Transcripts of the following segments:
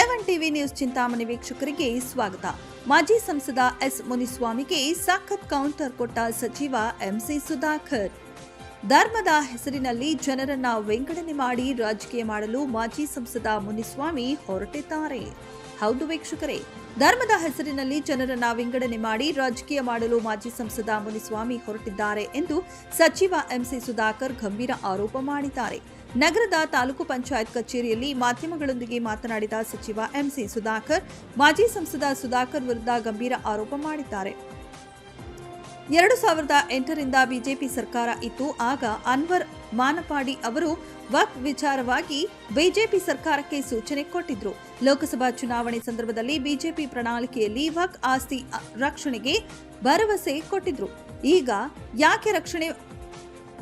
ಎವನ್ TV news Chintamani ವೀಕ್ಷಕರಿಗೆ ಸ್ವಾಗತ. ಮಾಜಿ ಸಂಸದ ಎಸ್ ಮುನಿಸ್ವಾಮಿಗೆ ಸಖತ್ ಕೌಂಟರ್ ಕೊಟ್ಟ ಸಚಿವ ಎಂಸಿ ಸುಧಾಕರ್. ಧರ್ಮದ ಹೆಸರಿನಲ್ಲಿ ಜನರನ್ನ ವಿಂಗಡಣೆ ಮಾಡಿ ರಾಜಕೀಯ ಮಾಡಲು ಮಾಜಿ ಸಂಸದ ಮುನಿಸ್ವಾಮಿ ಹೊರಟಿದ್ದಾರೆ. ಹೌದು ವೀಕ್ಷಕರೇ, ಧರ್ಮದ ಹೆಸರಿನಲ್ಲಿ ಜನರನ್ನ ವಿಂಗಡಣೆ ಮಾಡಿ ರಾಜಕೀಯ ಮಾಡಲು ಮಾಜಿ ಸಂಸದ ಮುನಿಸ್ವಾಮಿ ಹೊರಟಿದ್ದಾರೆ ಎಂದು ಸಚಿವ ಎಂಸಿ ಸುಧಾಕರ್ ಗಂಭೀರ ಆರೋಪ ಮಾಡಿದ್ದಾರೆ. ನಗರದ ತಾಲೂಕು ಪಂಚಾಯತ್ ಕಚೇರಿಯಲ್ಲಿ ಮಾಧ್ಯಮಗಳೊಂದಿಗೆ ಮಾತನಾಡಿದ ಸಚಿವ ಎಂಸಿ ಸುಧಾಕರ್, ಮಾಜಿ ಸಂಸದ ಸುಧಾಕರ್ ವಿರುದ್ಧ ಗಂಭೀರ ಆರೋಪ ಮಾಡಿದ್ದಾರೆ. ಎರಡು ಸಾವಿರದ ಎಂಟರಿಂದ ಬಿಜೆಪಿ ಸರ್ಕಾರ ಇತ್ತು. ಆಗ ಅನ್ವರ್ ಮಾನಪಾಡಿ ಅವರು ವಕ್ ವಿಚಾರವಾಗಿ ಬಿಜೆಪಿ ಸರ್ಕಾರಕ್ಕೆ ಸೂಚನೆ ಕೊಟ್ಟಿದ್ರು. ಲೋಕಸಭಾ ಚುನಾವಣೆ ಸಂದರ್ಭದಲ್ಲಿ ಬಿಜೆಪಿ ಪ್ರಣಾಳಿಕೆಯಲ್ಲಿ ವಕ್ ಆಸ್ತಿ ರಕ್ಷಣೆಗೆ ಭರವಸೆ ಕೊಟ್ಟಿದ್ರು. ಈಗ ಯಾಕೆ ರಕ್ಷಣೆ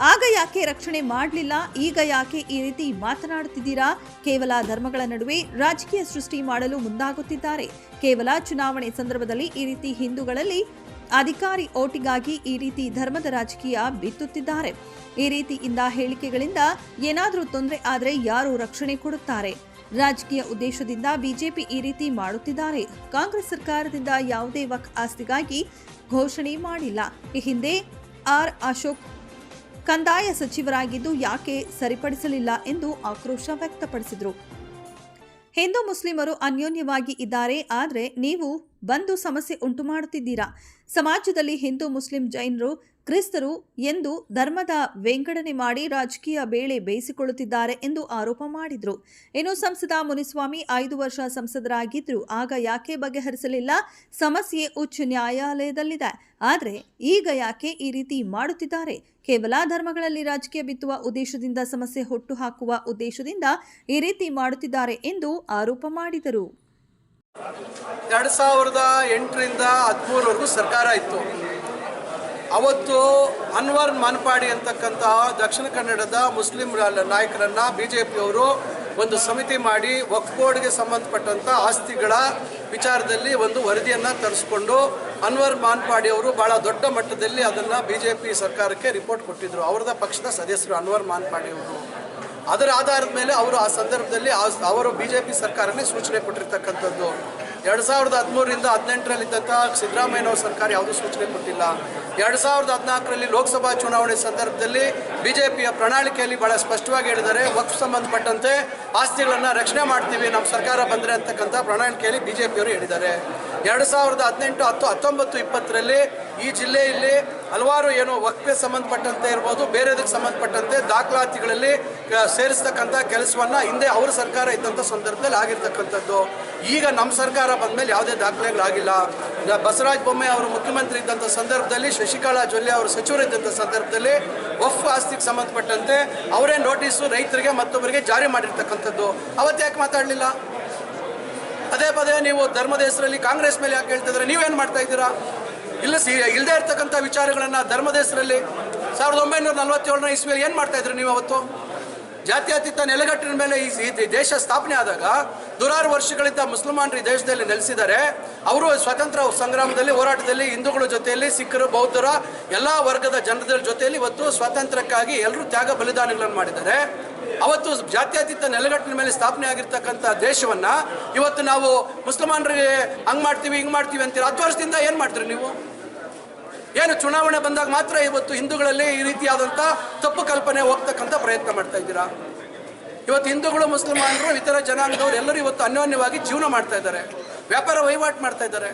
ಆಗ ಯಾಕೆ ರಕ್ಷಣೆ ಮಾಡಲಿಲ್ಲ? ಈಗ ಯಾಕೆ ಈ ರೀತಿ ಮಾತನಾಡುತ್ತಿದ್ದೀರಾ? ಕೇವಲ ಧರ್ಮಗಳ ನಡುವೆ ರಾಜಕೀಯ ಸೃಷ್ಟಿ ಮಾಡಲು ಮುಂದಾಗುತ್ತಿದ್ದಾರೆ. ಕೇವಲ ಚುನಾವಣೆ ಸಂದರ್ಭದಲ್ಲಿ ಈ ರೀತಿ ಹಿಂದೂಗಳಲ್ಲಿ ಅಧಿಕಾರಿ ಓಟಿಗಾಗಿ ಈ ರೀತಿ ಧರ್ಮದ ರಾಜಕೀಯ ಬಿತ್ತುತ್ತಿದ್ದಾರೆ. ಈ ರೀತಿಯಿಂದ ಹೇಳಿಕೆಗಳಿಂದ ಏನಾದರೂ ತೊಂದರೆ ಆದರೆ ಯಾರು ರಕ್ಷಣೆ ಕೊಡುತ್ತಾರೆ? ರಾಜಕೀಯ ಉದ್ದೇಶದಿಂದ ಬಿಜೆಪಿ ಈ ರೀತಿ ಮಾಡುತ್ತಿದ್ದಾರೆ. ಕಾಂಗ್ರೆಸ್ ಸರ್ಕಾರದಿಂದ ಯಾವುದೇ ವಕ್ ಆಸ್ತಿಗಾಗಿ ಘೋಷಣೆ ಮಾಡಿಲ್ಲ. ಈ ಹಿಂದೆ ಆರ್ ಅಶೋಕ್ ಕಂದಾಯ ಸಚಿವರಾಗಿದ್ದು ಯಾಕೆ ಸರಿಪಡಿಸಲಿಲ್ಲ ಎಂದು ಆಕ್ರೋಶ ವ್ಯಕ್ತಪಡಿಸಿದರು. ಹಿಂದೂ ಮುಸ್ಲಿಮರು ಅನ್ಯೋನ್ಯವಾಗಿ ಇದ್ದಾರೆ ಆದರೆ ನೀವು ಬಂದು ಸಮಸ್ಯೆ ಉಂಟು ಮಾಡುತ್ತಿದ್ದೀರಾ ಸಮಾಜದಲ್ಲಿ ಹಿಂದೂ, ಮುಸ್ಲಿಂ ಜೈನರು, ಕ್ರಿಸ್ತರು ಎಂದು ಧರ್ಮದ ವಿಂಗಡಣೆ ಮಾಡಿ ರಾಜಕೀಯ ಬೇಳೆ ಬೇಯಿಸಿಕೊಳ್ಳುತ್ತಿದ್ದಾರೆ ಎಂದು ಆರೋಪ ಮಾಡಿದರು. ಇನ್ನು ಸಂಸದ ಮುನಿಸ್ವಾಮಿ ಐದು ವರ್ಷ ಸಂಸದರಾಗಿದ್ದರು ಆಗ ಯಾಕೆ ಬಗೆಹರಿಸಲಿಲ್ಲ? ಸಮಸ್ಯೆ ಉಚ್ಚ ನ್ಯಾಯಾಲಯದಲ್ಲಿದೆ. ಆದರೆ ಈಗ ಯಾಕೆ ಈ ರೀತಿ ಮಾಡುತ್ತಿದ್ದಾರೆ? ಕೇವಲ ಧರ್ಮಗಳಲ್ಲಿ ರಾಜಕೀಯ ಬಿತ್ತುವ ಉದ್ದೇಶದಿಂದ ಸಮಸ್ಯೆ ಹುಟ್ಟು ಹಾಕುವ ಉದ್ದೇಶದಿಂದ ಈ ರೀತಿ ಮಾಡುತ್ತಿದ್ದಾರೆ ಎಂದು ಆರೋಪ ಮಾಡಿದರು. ಎರಡು ಸಾವಿರದ ಎಂಟರಿಂದ ಹದಿಮೂರವರೆಗೂ ಸರ್ಕಾರ ಇತ್ತು. ಅವತ್ತು ಅನ್ವರ್ ಮನ್ಪಾಡಿ ಅಂತಕ್ಕಂಥ ದಕ್ಷಿಣ ಕನ್ನಡದ ಮುಸ್ಲಿಂ ನಾಯಕರನ್ನು ಬಿ ಜೆ ಪಿಯವರು ಒಂದು ಸಮಿತಿ ಮಾಡಿ ವಕ್ಫ್ ಸಂಬಂಧಪಟ್ಟಂತ ಆಸ್ತಿಗಳ ವಿಚಾರದಲ್ಲಿ ಒಂದು ವರದಿಯನ್ನು ತರಿಸ್ಕೊಂಡು ಅನ್ವರ್ ಮಾನ್ಪಾಡಿ ಅವರು ಭಾಳ ದೊಡ್ಡ ಮಟ್ಟದಲ್ಲಿ ಅದನ್ನು ಬಿಜೆಪಿ ಸರ್ಕಾರಕ್ಕೆ ರಿಪೋರ್ಟ್ ಕೊಟ್ಟಿದ್ದರು ಅವರದ ಪಕ್ಷದ ಸದಸ್ಯರು ಅನ್ವರ್ ಮಾನ್ಪಾಡಿ ಅವರು. ಅದರ ಆಧಾರದ ಮೇಲೆ ಅವರು ಆ ಸಂದರ್ಭದಲ್ಲಿ ಅವರು ಬಿ ಜೆ ಪಿ ಸರ್ಕಾರನೇ ಸೂಚನೆ ಕೊಟ್ಟಿರ್ತಕ್ಕಂಥದ್ದು. ಎರಡು ಸಾವಿರದ ಹದಿಮೂರರಿಂದ ಹದಿನೆಂಟರಲ್ಲಿದ್ದಂಥ ಸಿದ್ದರಾಮಯ್ಯನವ್ರ ಸರ್ಕಾರ ಯಾವುದೂ ಸೂಚನೆ ಕೊಟ್ಟಿಲ್ಲ. ಎರಡು ಸಾವಿರದ ಹದಿನಾಲ್ಕರಲ್ಲಿ ಲೋಕಸಭಾ ಚುನಾವಣೆ ಸಂದರ್ಭದಲ್ಲಿ ಬಿ ಜೆ ಪಿಯ ಪ್ರಣಾಳಿಕೆಯಲ್ಲಿ ಭಾಳ ಸ್ಪಷ್ಟವಾಗಿ ಹೇಳಿದ್ದಾರೆ, ವಕ್ಫ್ ಸಂಬಂಧಪಟ್ಟಂತೆ ಆಸ್ತಿಗಳನ್ನು ರಕ್ಷಣೆ ಮಾಡ್ತೀವಿ ನಮ್ಮ ಸರ್ಕಾರ ಬಂದರೆ ಅಂತಕ್ಕಂಥ ಪ್ರಣಾಳಿಕೆಯಲ್ಲಿ ಬಿ ಜೆ ಪಿಯವರು ಹೇಳಿದ್ದಾರೆ. ಎರಡು ಸಾವಿರದ ಹದಿನೆಂಟು ಹತ್ತು ಹತ್ತೊಂಬತ್ತು ಇಪ್ಪತ್ತರಲ್ಲಿ ಈ ಜಿಲ್ಲೆಯಲ್ಲಿ ಹಲವಾರು ಏನು ವಕ್ಫೆ ಸಂಬಂಧಪಟ್ಟಂತೆ ಇರ್ಬೋದು, ಬೇರೆದಕ್ಕೆ ಸಂಬಂಧಪಟ್ಟಂತೆ ದಾಖಲಾತಿಗಳಲ್ಲಿ ಸೇರಿಸ್ತಕ್ಕಂಥ ಕೆಲಸವನ್ನು ಹಿಂದೆ ಅವ್ರ ಸರ್ಕಾರ ಇದ್ದಂಥ ಸಂದರ್ಭದಲ್ಲಿ ಆಗಿರ್ತಕ್ಕಂಥದ್ದು. ಈಗ ನಮ್ಮ ಸರ್ಕಾರ ಬಂದ ಮೇಲೆ ಯಾವುದೇ ದಾಖಲೆಗಳಾಗಿಲ್ಲ. ಬಸವರಾಜ ಬೊಮ್ಮಾಯಿ ಅವರು ಮುಖ್ಯಮಂತ್ರಿ ಇದ್ದಂಥ ಸಂದರ್ಭದಲ್ಲಿ, ಶಶಿಕಲಾ ಜೊಲ್ಲೆ ಅವರು ಸಚಿವರಿದ್ದಂಥ ಸಂದರ್ಭದಲ್ಲಿ ವಫ್ ಆಸ್ತಿಗೆ ಸಂಬಂಧಪಟ್ಟಂತೆ ಅವರೇ ನೋಟಿಸು ರೈತರಿಗೆ ಮತ್ತೊಬ್ಬರಿಗೆ ಜಾರಿ ಮಾಡಿರ್ತಕ್ಕಂಥದ್ದು. ಅವತ್ತು ಯಾಕೆ ಮಾತಾಡಲಿಲ್ಲ? ಪದೇ ಪದೇ ನೀವು ಧರ್ಮದ ಹೆಸರಲ್ಲಿ ಕಾಂಗ್ರೆಸ್ ಮೇಲೆ ಯಾಕೆ ಹೇಳ್ತಿದ್ರೆ ನೀವೇನು ಮಾಡ್ತಾ ಇದ್ದೀರಾ? ಇಲ್ಲ ಸಿ ಇಲ್ಲದೇ ಇರ್ತಕ್ಕಂಥ ವಿಚಾರಗಳನ್ನು ಧರ್ಮದ ಹೆಸರಲ್ಲಿ ಸಾವಿರದ ಒಂಬೈನೂರ ನಲವತ್ತೇಳನೇ ಇಸ್ವಿಯಲ್ಲಿ ಏನು ಮಾಡ್ತಾ ಇದ್ರಿ ನೀವು ಅವತ್ತು? ಜಾತ್ಯತೀತ ನೆಲೆಗಟ್ಟಿನ ಮೇಲೆ ಈ ದೇಶ ಸ್ಥಾಪನೆ ಆದಾಗ ನೂರಾರು ವರ್ಷಗಳಿಂದ ಮುಸಲ್ಮಾನರು ಈ ದೇಶದಲ್ಲಿ ನೆಲೆಸಿದ್ದಾರೆ. ಅವರು ಸ್ವತಂತ್ರ ಸಂಗ್ರಾಮದಲ್ಲಿ, ಹೋರಾಟದಲ್ಲಿ ಹಿಂದೂಗಳ ಜೊತೆಯಲ್ಲಿ, ಸಿಖ್ಖರು, ಬೌದ್ಧರ ಎಲ್ಲ ವರ್ಗದ ಜನರ ಜೊತೆಯಲ್ಲಿ ಇವತ್ತು ಸ್ವಾತಂತ್ರ್ಯಕ್ಕಾಗಿ ಎಲ್ಲರೂ ತ್ಯಾಗ ಬಲಿದಾನಗಳನ್ನು ಮಾಡಿದ್ದಾರೆ. ಅವತ್ತು ಜಾತ್ಯತೀತ ನೆಲೆಗಟ್ಟಿನ ಮೇಲೆ ಸ್ಥಾಪನೆ ಆಗಿರ್ತಕ್ಕಂಥ ದೇಶವನ್ನ ಇವತ್ತು ನಾವು ಮುಸಲ್ಮಾನರಿಗೆ ಹಂಗ್ ಮಾಡ್ತೀವಿ, ಹಿಂಗ್ ಮಾಡ್ತೀವಿ ಅಂತೀರ? ಹತ್ತು ವರ್ಷದಿಂದ ಏನು ಮಾಡ್ತೀರಿ ನೀವು? ಏನು ಚುನಾವಣೆ ಬಂದಾಗ ಮಾತ್ರ ಇವತ್ತು ಹಿಂದೂಗಳಲ್ಲಿ ಈ ರೀತಿಯಾದಂಥ ತಪ್ಪು ಕಲ್ಪನೆ ಹೋಗ್ತಕ್ಕಂಥ ಪ್ರಯತ್ನ ಮಾಡ್ತಾ ಇದ್ದೀರಾ? ಇವತ್ತು ಹಿಂದೂಗಳು, ಮುಸಲ್ಮಾನರು, ಇತರ ಜನಾಂಗದವರು ಎಲ್ಲರೂ ಇವತ್ತು ಅನ್ಯೋನ್ಯವಾಗಿ ಜೀವನ ಮಾಡ್ತಾ ಇದ್ದಾರೆ. ವ್ಯಾಪಾರ ವಹಿವಾಟು ಮಾಡ್ತಾ ಇದ್ದಾರೆ.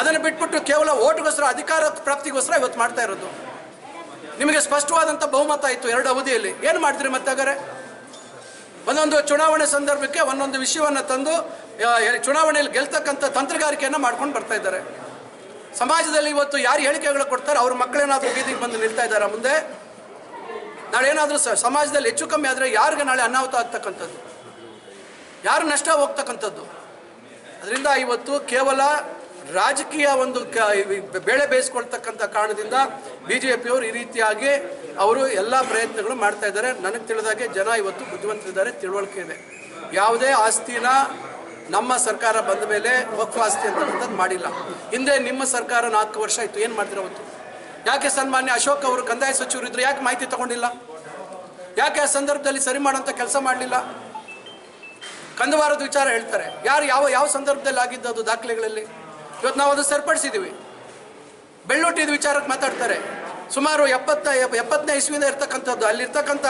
ಅದನ್ನು ಬಿಟ್ಬಿಟ್ಟು ಕೇವಲ ಓಟ್ಗೋಸ್ಕರ, ಅಧಿಕಾರ ಪ್ರಾಪ್ತಿಗೋಸ್ಕರ ಇವತ್ತು ಮಾಡ್ತಾ ಇರೋದು. ನಿಮಗೆ ಸ್ಪಷ್ಟವಾದಂಥ ಬಹುಮತ ಇತ್ತು ಎರಡು ಅವಧಿಯಲ್ಲಿ. ಏನು ಮಾಡಿದ್ರಿ ಮತ್ತೆ ಹಾಗಾದ್ರೆ? ಒಂದೊಂದು ಚುನಾವಣೆ ಸಂದರ್ಭಕ್ಕೆ ಒಂದೊಂದು ವಿಷಯವನ್ನು ತಂದು ಚುನಾವಣೆಯಲ್ಲಿ ಗೆಲ್ತಕ್ಕಂಥ ತಂತ್ರಗಾರಿಕೆಯನ್ನು ಮಾಡ್ಕೊಂಡು ಬರ್ತಾ ಇದ್ದಾರೆ. ಸಮಾಜದಲ್ಲಿ ಇವತ್ತು ಯಾರು ಹೇಳಿಕೆಗಳು ಕೊಡ್ತಾರೆ ಅವ್ರ ಮಕ್ಕಳೇನಾದರೂ ಬೀದಿಗೆ ಬಂದು ನಿಲ್ತಾ ಇದ್ದಾರೆ ಮುಂದೆ? ನಾಳೆ ಏನಾದರೂ ಸಮಾಜದಲ್ಲಿ ಹೆಚ್ಚು ಕಮ್ಮಿ ಆದರೆ ಯಾರಿಗೆ ನಾಳೆ ಅನಾಹುತ ಆಗ್ತಕ್ಕಂಥದ್ದು? ಯಾರು ನಷ್ಟ ಹೋಗ್ತಕ್ಕಂಥದ್ದು? ಅದರಿಂದ ಇವತ್ತು ಕೇವಲ ರಾಜಕೀಯ ಒಂದು ಬೇಳೆ ಬೇಯಿಸ್ಕೊಳ್ತಕ್ಕಂಥ ಕಾರಣದಿಂದ ಬಿ ಜೆ ಪಿಯವರು ಈ ರೀತಿಯಾಗಿ ಅವರು ಎಲ್ಲ ಪ್ರಯತ್ನಗಳು ಮಾಡ್ತಾ ಇದ್ದಾರೆ. ನನಗೆ ತಿಳಿದಾಗೆ ಜನ ಇವತ್ತು ಬುದ್ಧಿವಂತರಿದ್ದಾರೆ, ತಿಳುವಳಿಕೆ ಇದೆ. ಯಾವುದೇ ಆಸ್ತಿನ ನಮ್ಮ ಸರ್ಕಾರ ಬಂದ ಮೇಲೆ ವಕ್ಫ್ ಆಸ್ತಿ ಅಂತಕ್ಕಂಥದ್ದು ಮಾಡಿಲ್ಲ. ಹಿಂದೆ ನಿಮ್ಮ ಸರ್ಕಾರ ನಾಲ್ಕು ವರ್ಷ ಆಯಿತು. ಏನು ಮಾಡ್ತೀರ ಅವತ್ತು? ಯಾಕೆ ಸನ್ಮಾನ್ಯ ಅಶೋಕ್ ಅವರು ಕಂದಾಯ ಸಚಿವರು ಇದ್ರು ಯಾಕೆ ಮಾಹಿತಿ ತಗೊಂಡಿಲ್ಲ? ಯಾಕೆ ಆ ಸಂದರ್ಭದಲ್ಲಿ ಸರಿ ಮಾಡೋಂಥ ಕೆಲಸ ಮಾಡಲಿಲ್ಲ? ಕಂದವಾರದ ವಿಚಾರ ಹೇಳ್ತಾರೆ. ಯಾರು ಯಾವ ಯಾವ ಸಂದರ್ಭದಲ್ಲಿ ಆಗಿದ್ದು ಅದು ದಾಖಲೆಗಳಲ್ಲಿ? ಇವತ್ತು ನಾವು ಅದು ಸರಿಪಡಿಸಿದ್ದೀವಿ ಬೆಳ್ಳೊಟ್ಟಿದ ವಿಚಾರಕ್ಕೆ ಮಾತಾಡ್ತಾರೆ. ಸುಮಾರು ಎಪ್ಪತ್ತ ಎಪ್ಪತ್ತನೇ ಇಸ್ವಿಯಿಂದ ಇರ್ತಕ್ಕಂಥದ್ದು. ಅಲ್ಲಿರ್ತಕ್ಕಂಥ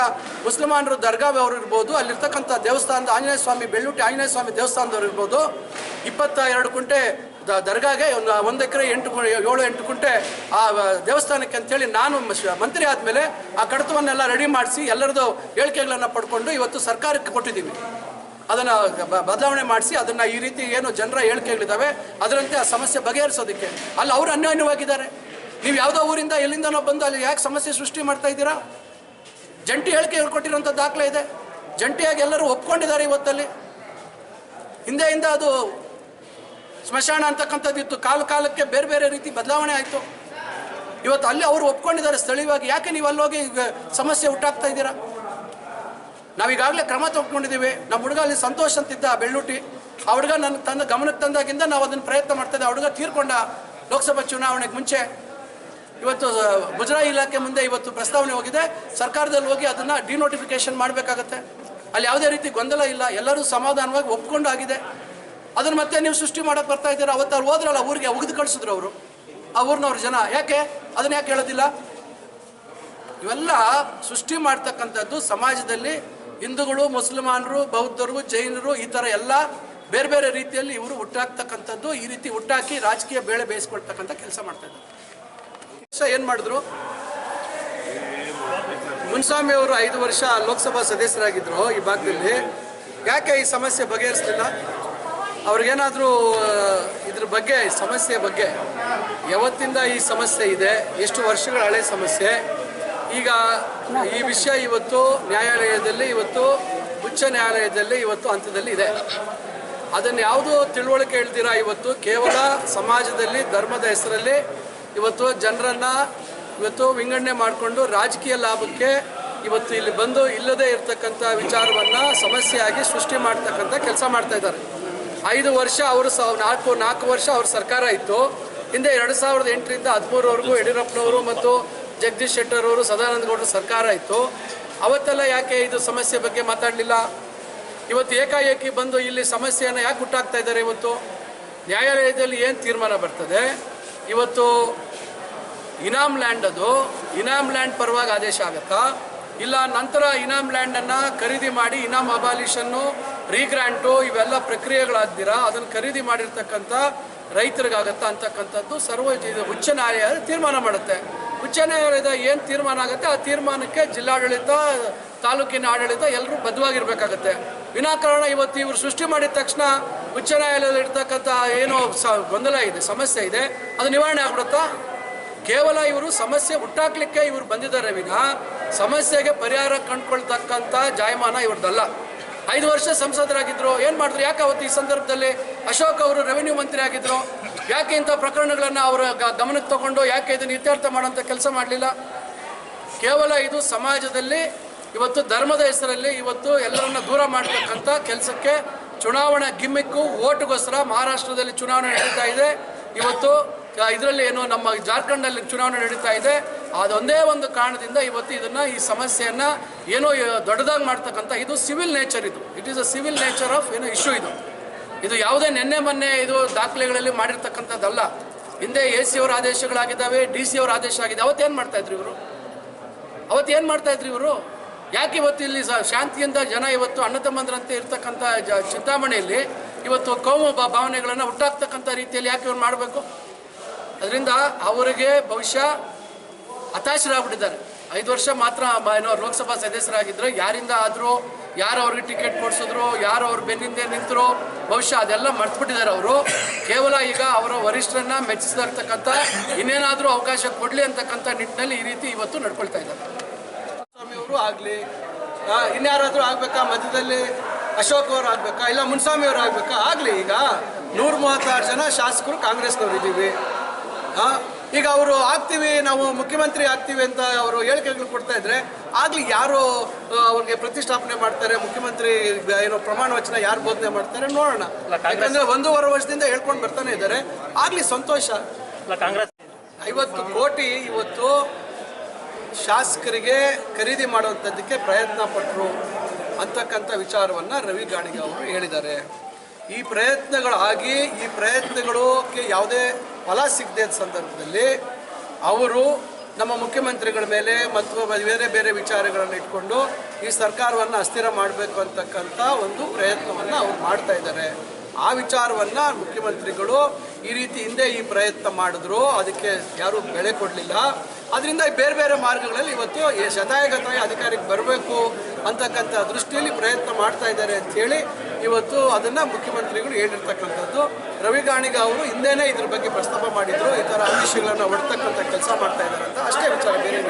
ಮುಸ್ಲಿಮಾನರು ದರ್ಗಾ ಅವರು ಇರ್ಬೋದು, ಅಲ್ಲಿರ್ತಕ್ಕಂಥ ದೇವಸ್ಥಾನದ ಆಂಜನೇಯ ಸ್ವಾಮಿ ಬೆಳ್ಳುಟ್ಟಿ ಆಂಜನೇಯ ಸ್ವಾಮಿ ದೇವಸ್ಥಾನದವ್ರು ಇರ್ಬೋದು. ಇಪ್ಪತ್ತ ಎರಡು ಕುಂಟೆ ದರ್ಗಾಗೆ ಒಂದು ಒಂದು ಎಕರೆ ಎಂಟು ಏಳು, ಎಂಟು ಕುಂಟೆ ಆ ದೇವಸ್ಥಾನಕ್ಕೆ ಅಂತೇಳಿ ನಾನು ಮಂತ್ರಿ ಆದಮೇಲೆ ಆ ಕಡತವನ್ನೆಲ್ಲ ರೆಡಿ ಮಾಡಿಸಿ ಎಲ್ಲರದು ಹೇಳಿಕೆಗಳನ್ನು ಪಡ್ಕೊಂಡು ಇವತ್ತು ಸರ್ಕಾರಕ್ಕೆ ಕೊಟ್ಟಿದ್ದೀವಿ. ಅದನ್ನು ಬದಲಾವಣೆ ಮಾಡಿಸಿ ಅದನ್ನು ಈ ರೀತಿ ಏನು ಜನರ ಹೇಳಿಕೆಗಳಿದ್ದಾವೆ, ಅದರಂತೆ ಆ ಸಮಸ್ಯೆ ಬಗೆಹರಿಸೋದಕ್ಕೆ. ಅಲ್ಲಿ ಅವರು ಅನ್ಯೋನ್ಯವಾಗಿದ್ದಾರೆ ನೀವು ಯಾವುದೋ ಊರಿಂದ ಎಲ್ಲಿಂದನೋ ಬಂದು ಅಲ್ಲಿ ಯಾಕೆ ಸಮಸ್ಯೆ ಸೃಷ್ಟಿ ಮಾಡ್ತಾ ಇದ್ದೀರಾ? ಜಂಟಿ ಹೇಳಿಕೆ ಹೇಳ್ಕೊಟ್ಟಿರೋಂಥ ದಾಖಲೆ ಇದೆ. ಜಂಟಿಯಾಗಿ ಎಲ್ಲರೂ ಒಪ್ಕೊಂಡಿದ್ದಾರೆ ಇವತ್ತಲ್ಲಿ. ಹಿಂದೆಯಿಂದ ಅದು ಸ್ಮಶಾನ ಅಂತಕ್ಕಂಥದ್ದು ಇತ್ತು. ಕಾಲ ಕಾಲಕ್ಕೆ ಬೇರೆ ಬೇರೆ ರೀತಿ ಬದಲಾವಣೆ ಆಯಿತು. ಇವತ್ತು ಅಲ್ಲಿ ಅವರು ಒಪ್ಕೊಂಡಿದ್ದಾರೆ ಸ್ಥಳೀಯವಾಗಿ. ಯಾಕೆ ನೀವು ಅಲ್ಲೋಗಿ ಸಮಸ್ಯೆ ಹುಟ್ಟಾಗ್ತಾ ಇದ್ದೀರಾ? ನಾವೀಗಾಗಲೇ ಕ್ರಮ ತಗೊಂಡಿದ್ದೀವಿ. ನಮ್ಮ ಹುಡುಗ ಅಲ್ಲಿ ಸಂತೋಷ ಅಂತಿದ್ದ ಬೆಳ್ಳುಟಿ. ಆ ಹುಡುಗ ನನ್ನ ತಂದ ಗಮನಕ್ಕೆ ತಂದಾಗಿಂದ ನಾವು ಅದನ್ನು ಪ್ರಯತ್ನ ಮಾಡ್ತಾ ಇದ್ದೆ. ಆ ಹುಡುಗ ತೀರ್ಕೊಂಡ ಲೋಕಸಭಾ ಚುನಾವಣೆಗೆ ಮುಂಚೆ. ಇವತ್ತು ಮುಜರಾಯಿ ಇಲಾಖೆ ಮುಂದೆ ಇವತ್ತು ಪ್ರಸ್ತಾವನೆ ಹೋಗಿದೆ. ಸರ್ಕಾರದಲ್ಲಿ ಹೋಗಿ ಅದನ್ನು ಡಿನೋಟಿಫಿಕೇಶನ್ ಮಾಡಬೇಕಾಗತ್ತೆ. ಅಲ್ಲಿ ಯಾವುದೇ ರೀತಿ ಗೊಂದಲ ಇಲ್ಲ. ಎಲ್ಲರೂ ಸಮಾಧಾನವಾಗಿ ಒಪ್ಕೊಂಡು ಆಗಿದೆ ಅದನ್ನು ಮತ್ತೆ ನೀವು ಸೃಷ್ಟಿ ಮಾಡಕ್ಕೆ ಬರ್ತಾ ಇದ್ದೀರಾ? ಅವತ್ತು ಅವ್ರು ಹೋದ್ರಲ್ಲ, ಊರಿಗೆ ಉಗಿದು ಕಳಿಸಿದ್ರು ಅವರು. ಆ ಊರಿನವ್ರ ಜನ. ಯಾಕೆ? ಅದನ್ನ ಯಾಕೆ ಹೇಳೋದಿಲ್ಲ? ಇವೆಲ್ಲ ಸೃಷ್ಟಿ ಮಾಡ್ತಕ್ಕಂಥದ್ದು ಸಮಾಜದಲ್ಲಿ ಹಿಂದೂಗಳು, ಮುಸಲ್ಮಾನರು, ಬೌದ್ಧರು, ಜೈನರು, ಈ ಥರ ಎಲ್ಲ ಬೇರೆ ಬೇರೆ ರೀತಿಯಲ್ಲಿ ಇವರು ಹುಟ್ಟಾಕ್ತಕ್ಕಂಥದ್ದು. ಈ ರೀತಿ ಹುಟ್ಟಾಕಿ ರಾಜಕೀಯ ಬೇಳೆ ಬೇಯಿಸ್ಕೊಳ್ತಕ್ಕಂಥ ಕೆಲಸ ಮಾಡ್ತಾ ಇದ್ದಾರೆ. ಏನು ಮಾಡಿದ್ರು? ಮುನ್ಸ್ವಾಮಿ ಅವರು ಐದು ವರ್ಷ ಲೋಕಸಭಾ ಸದಸ್ಯರಾಗಿದ್ರು ಈ ಭಾಗದಲ್ಲಿ. ಯಾಕೆ ಈ ಸಮಸ್ಯೆ ಬಗೆಹರಿಸಲಿಲ್ಲ? ಅವ್ರಿಗೇನಾದರೂ ಇದ್ರ ಬಗ್ಗೆ, ಸಮಸ್ಯೆ ಬಗ್ಗೆ. ಯಾವತ್ತಿಂದ ಈ ಸಮಸ್ಯೆ ಇದೆ? ಎಷ್ಟು ವರ್ಷಗಳ ಹಳೆ ಸಮಸ್ಯೆ? ಈಗ ಈ ವಿಷಯ ಇವತ್ತು ನ್ಯಾಯಾಲಯದಲ್ಲಿ, ಇವತ್ತು ಉಚ್ಚ ನ್ಯಾಯಾಲಯದಲ್ಲಿ, ಇವತ್ತು ಹಂತದಲ್ಲಿ ಇದೆ. ಅದನ್ನು ಯಾವುದೋ ತಿಳುವಳಿಕೆ ಹೇಳ್ತೀರಾ ಇವತ್ತು? ಕೇವಲ ಸಮಾಜದಲ್ಲಿ, ಧರ್ಮದ ಹೆಸರಲ್ಲಿ ಇವತ್ತು ಜನರನ್ನ ಇವತ್ತು ವಿಂಗಡಣೆ ಮಾಡಿಕೊಂಡು ರಾಜಕೀಯ ಲಾಭಕ್ಕೆ ಇವತ್ತು ಇಲ್ಲಿ ಬಂದು ಇಲ್ಲದೆ ಇರತಕ್ಕಂಥ ವಿಚಾರವನ್ನು ಸಮಸ್ಯೆಯಾಗಿ ಸೃಷ್ಟಿ ಮಾಡ್ತಕ್ಕಂಥ ಕೆಲಸ ಮಾಡ್ತಾ ಇದ್ದಾರೆ. ಐದು ವರ್ಷ ಅವರು ಸಾವ್ ನಾಲ್ಕು ನಾಲ್ಕು ವರ್ಷ ಅವ್ರ ಸರ್ಕಾರ ಇತ್ತು. ಹಿಂದೆ ಎರಡು ಸಾವಿರದ ಎಂಟರಿಂದ ಹದಿಮೂರವರೆಗೂ ಯಡಿಯೂರಪ್ಪನವರು ಮತ್ತು ಜಗದೀಶ್ ಶೆಟ್ಟರ್ ಅವರು ಸದಾನಂದ ಗೌಡರ ಸರ್ಕಾರ ಇತ್ತು. ಅವತ್ತೆಲ್ಲ ಯಾಕೆ ಇದು ಸಮಸ್ಯೆ ಬಗ್ಗೆ ಮಾತಾಡಲಿಲ್ಲ? ಇವತ್ತು ಏಕಾಏಕಿ ಬಂದು ಇಲ್ಲಿ ಸಮಸ್ಯೆಯನ್ನು ಯಾಕೆ ಹುಟ್ಟಾಗ್ತಾ ಇದ್ದಾರೆ ಇವತ್ತು? ನ್ಯಾಯಾಲಯದಲ್ಲಿ ಏನು ತೀರ್ಮಾನ ಬರ್ತದೆ? ಇವತ್ತು ಇನಾಮ್ ಲ್ಯಾಂಡ್ ಅದು. ಇನಾಮ್ ಲ್ಯಾಂಡ್ ಪರವಾಗಿ ಆದೇಶ ಆಗುತ್ತಾ? ಇಲ್ಲ, ನಂತರ ಇನಾಮ್ ಲ್ಯಾಂಡನ್ನು ಖರೀದಿ ಮಾಡಿ ಇನಾಮ್ ಅಬಾಲಿಷನ್ನು, ರೀಗ್ರ್ಯಾಂಟು ಇವೆಲ್ಲ ಪ್ರಕ್ರಿಯೆಗಳಾಗ್ದಿರಾ? ಅದನ್ನು ಖರೀದಿ ಮಾಡಿರ್ತಕ್ಕಂಥ ರೈತರಿಗಾಗತ್ತಾ ಅಂತಕ್ಕಂಥದ್ದು ಸರ್ವ ಉಚ್ಚ ನ್ಯಾಯಾಲಯ ತೀರ್ಮಾನ ಮಾಡುತ್ತೆ. ಉಚ್ಚ ನ್ಯಾಯಾಲಯದ ಏನು ತೀರ್ಮಾನ ಆಗುತ್ತೆ? ಆ ತೀರ್ಮಾನಕ್ಕೆ ಜಿಲ್ಲಾಡಳಿತ, ತಾಲೂಕಿನ ಆಡಳಿತ ಎಲ್ಲರೂ ಬದ್ಧವಾಗಿರ್ಬೇಕಾಗತ್ತೆ. ವಿನಾಕಾರಣ ಇವತ್ತು ಇವರು ಸೃಷ್ಟಿ ಮಾಡಿದ ತಕ್ಷಣ ಉಚ್ಚ ನ್ಯಾಯಾಲಯದಲ್ಲಿ ಇರ್ತಕ್ಕಂಥ ಏನೋ ಸ ಗೊಂದಲ ಇದೆ, ಸಮಸ್ಯೆ ಇದೆ. ಅದು ನಿವಾರಣೆ ಆಗ್ಬಿಡುತ್ತಾ? ಕೇವಲ ಇವರು ಸಮಸ್ಯೆ ಹುಟ್ಟಾಕ್ಲಿಕ್ಕೆ ಇವರು ಬಂದಿದ್ದಾರೆ ವಿನಾ ಸಮಸ್ಯೆಗೆ ಪರಿಹಾರ ಕಂಡುಕೊಳ್ತಕ್ಕಂಥ ಜಾಯಮಾನ ಇವ್ರದ್ದಲ್ಲ. ಐದು ವರ್ಷ ಸಂಸದರಾಗಿದ್ರು, ಏನು ಮಾಡಿದ್ರು? ಯಾಕೆ ಅವತ್ತು ಈ ಸಂದರ್ಭದಲ್ಲಿ ಅಶೋಕ್ ಅವರು ರೆವೆನ್ಯೂ ಮಂತ್ರಿ ಆಗಿದ್ರು? ಯಾಕೆ ಇಂಥ ಪ್ರಕರಣಗಳನ್ನು ಅವರ ಗಮನಕ್ಕೆ ತಗೊಂಡು ಯಾಕೆ ಇದನ್ನು ಇತ್ಯರ್ಥ ಮಾಡೋಂಥ ಕೆಲಸ ಮಾಡಲಿಲ್ಲ? ಕೇವಲ ಇದು ಸಮಾಜದಲ್ಲಿ ಇವತ್ತು ಧರ್ಮದ ಹೆಸರಲ್ಲಿ ಇವತ್ತು ಎಲ್ಲರನ್ನ ದೂರ ಮಾಡ್ತಕ್ಕಂಥ ಕೆಲಸಕ್ಕೆ ಚುನಾವಣಾ ಗಿಮ್ಮಿಕ್ಕು, ಓಟ್ಗೋಸ್ಕರ ಮಹಾರಾಷ್ಟ್ರದಲ್ಲಿ ಚುನಾವಣೆ ನಡೀತಾ ಇದೆ. ಇವತ್ತು ಇದರಲ್ಲಿ ಏನು ನಮ್ಮ ಜಾರ್ಖಂಡಲ್ಲಿ ಚುನಾವಣೆ ನಡೀತಾ ಇದೆ. ಅದೊಂದೇ ಒಂದು ಕಾರಣದಿಂದ ಇವತ್ತು ಇದನ್ನು ಈ ಸಮಸ್ಯೆಯನ್ನು ಏನೋ ದೊಡ್ಡದಾಗಿ ಮಾಡ್ತಕ್ಕಂಥ ಇದು ಸಿವಿಲ್ ನೇಚರ್ ಇದು. It is a civil nature of ಏನೋ ಇಶ್ಯೂ ಇದು. ಇದು ಯಾವುದೇ ನಿನ್ನೆ ಮೊನ್ನೆ ಇದು ದಾಖಲೆಗಳಲ್ಲಿ ಮಾಡಿರ್ತಕ್ಕಂಥದ್ದಲ್ಲ. ಹಿಂದೆ ಎ ಸಿ ಅವರ ಆದೇಶಗಳಾಗಿದ್ದಾವೆ, ಡಿ ಸಿ ಅವರ ಆದೇಶ ಆಗಿದೆ. ಅವತ್ತೇನು ಮಾಡ್ತಾ ಇದ್ರು ಇವರು? ಅವತ್ತು ಏನು ಮಾಡ್ತಾ ಇದ್ರು ಇವರು? ಯಾಕೆ ಇವತ್ತು ಇಲ್ಲಿ ಶಾಂತಿಯಿಂದ ಜನ ಇವತ್ತು ಅಣ್ಣ ತಮ್ಮಂದ್ರಂತೆ ಇರ್ತಕ್ಕಂಥ ಜ, ಚಿಂತಾಮಣಿಯಲ್ಲಿ ಇವತ್ತು ಕೋಮು ಭಾವನೆಗಳನ್ನು ಹುಟ್ಟಾಕ್ತಕ್ಕಂಥ ರೀತಿಯಲ್ಲಿ ಯಾಕೆ ಇವ್ರು ಮಾಡಬೇಕು? ಅದರಿಂದ ಅವರಿಗೆ ಬಹುಶಃ ಹತಾಶರಾಗ್ಬಿಟ್ಟಿದ್ದಾರೆ. ಐದು ವರ್ಷ ಮಾತ್ರ ಏನೋ ಲೋಕಸಭಾ ಸದಸ್ಯರಾಗಿದ್ದರೆ ಯಾರಿಂದ ಆದರೂ, ಯಾರು ಅವ್ರಿಗೆ ಟಿಕೆಟ್ ಕೊಡಿಸಿದ್ರು, ಯಾರು ಅವ್ರ ಬೆನ್ನಿಂದೆ ನಿಂತರು, ಬಹುಶಃ ಅದೆಲ್ಲ ಮರ್ತ್ಬಿಟ್ಟಿದ್ದಾರೆ ಅವರು. ಕೇವಲ ಈಗ ಅವರ ವರಿಷ್ಠರನ್ನ ಮೆಚ್ಚಿಸಿರ್ತಕ್ಕಂಥ ಇನ್ನೇನಾದರೂ ಅವಕಾಶ ಕೊಡಲಿ ಅಂತಕ್ಕಂಥ ನಿಟ್ಟಿನಲ್ಲಿ ಈ ರೀತಿ ಇವತ್ತು ನಡ್ಕೊಳ್ತಾ ಇದ್ದಾರೆ. ಸ್ವಾಮಿಯವರು ಆಗಲಿ ಇನ್ಯಾರಾದರೂ ಆಗಬೇಕಾ? ಮಧ್ಯದಲ್ಲಿ ಅಶೋಕ್ ಅವರು ಆಗಬೇಕಾ? ಇಲ್ಲ ಮುನ್ಸ್ವಾಮಿ ಅವರು ಆಗಬೇಕಾ? ಆಗಲಿ ಈಗ ನೂರ ಮೂವತ್ತಾರು ಜನ ಶಾಸಕರು ಕಾಂಗ್ರೆಸ್ನವ್ರು ಇದ್ದೀವಿ ಈಗ ಅವರು ಆಗ್ತೀವಿ ನಾವು ಮುಖ್ಯಮಂತ್ರಿ ಆಗ್ತೀವಿ ಅಂತ ಅವರು ಹೇಳಿಕೆಗಳು ಕೊಡ್ತಾ ಇದ್ರೆ ಆಗ್ಲಿ ಯಾರು ಅವ್ರಿಗೆ ಪ್ರತಿಷ್ಠಾಪನೆ ಮಾಡ್ತಾರೆ ಮುಖ್ಯಮಂತ್ರಿ ಏನೋ ಪ್ರಮಾಣ ವಚನ ಯಾರು ಬೋಧನೆ ಮಾಡ್ತಾರೆ ನೋಡೋಣ. ಯಾಕಂದ್ರೆ ಒಂದೂವರೆ ವರ್ಷದಿಂದ ಹೇಳ್ಕೊಂಡು ಬರ್ತಾನೆ ಇದ್ದಾರೆ. ಆಗ್ಲಿ ಸಂತೋಷ. ಕಾಂಗ್ರೆಸ್ ಐವತ್ತು ಕೋಟಿ ಇವತ್ತು ಶಾಸಕರಿಗೆ ಖರೀದಿ ಮಾಡುವಂಥದ್ದಕ್ಕೆ ಪ್ರಯತ್ನ ಪಟ್ಟರು ಅಂತಕ್ಕಂಥ ವಿಚಾರವನ್ನು ರವಿ ಗಾಣಿಗೆ ಅವರು ಹೇಳಿದ್ದಾರೆ. ಈ ಪ್ರಯತ್ನಗಳಾಗಿ ಈ ಪ್ರಯತ್ನಗಳಿಗೆ ಯಾವುದೇ ಫಲ ಸಿಗದೆ ಸಂದರ್ಭದಲ್ಲಿ ಅವರು ನಮ್ಮ ಮುಖ್ಯಮಂತ್ರಿಗಳ ಮೇಲೆ ಮತ್ತು ಬೇರೆ ಬೇರೆ ವಿಚಾರಗಳನ್ನು ಇಟ್ಕೊಂಡು ಈ ಸರ್ಕಾರವನ್ನು ಅಸ್ಥಿರ ಮಾಡಬೇಕು ಅಂತಕ್ಕಂಥ ಒಂದು ಪ್ರಯತ್ನವನ್ನು ಅವ್ರು ಮಾಡ್ತಾ ಇದ್ದಾರೆ. ಆ ವಿಚಾರವನ್ನು ಮುಖ್ಯಮಂತ್ರಿಗಳು ಈ ರೀತಿ ಹಿಂದೆ ಈ ಪ್ರಯತ್ನ ಮಾಡಿದ್ರು. ಅದಕ್ಕೆ ಯಾರೂ ಬೆಳೆ ಕೊಡಲಿಲ್ಲ. ಅದರಿಂದ ಬೇರೆ ಬೇರೆ ಮಾರ್ಗಗಳಲ್ಲಿ ಇವತ್ತು ಶತಾಯಗತಾಯ ಅಧಿಕಾರಿಗೆ ಬರಬೇಕು ಅಂತಕ್ಕಂಥ ದೃಷ್ಟಿಯಲ್ಲಿ ಪ್ರಯತ್ನ ಮಾಡ್ತಾ ಇದ್ದಾರೆ ಅಂತೇಳಿ ಇವತ್ತು ಅದನ್ನ ಮುಖ್ಯಮಂತ್ರಿಗಳು ಹೇಳಿರ್ತಕ್ಕಂಥದ್ದು. ರವಿ ಗಾಣಿಗ ಅವರು ಹಿಂದೆನೆ ಇದ್ರ ಬಗ್ಗೆ ಪ್ರಸ್ತಾಪ ಮಾಡಿದ್ರು. ಈ ತರ ಆಮಿಷಗಳನ್ನು ಹೊಡ್ತಕ್ಕಂಥ ಕೆಲಸ ಮಾಡ್ತಾ ಇದ್ದಾರೆ ಅಂತ ಅಷ್ಟೇ ವಿಚಾರ ಬೇರೆ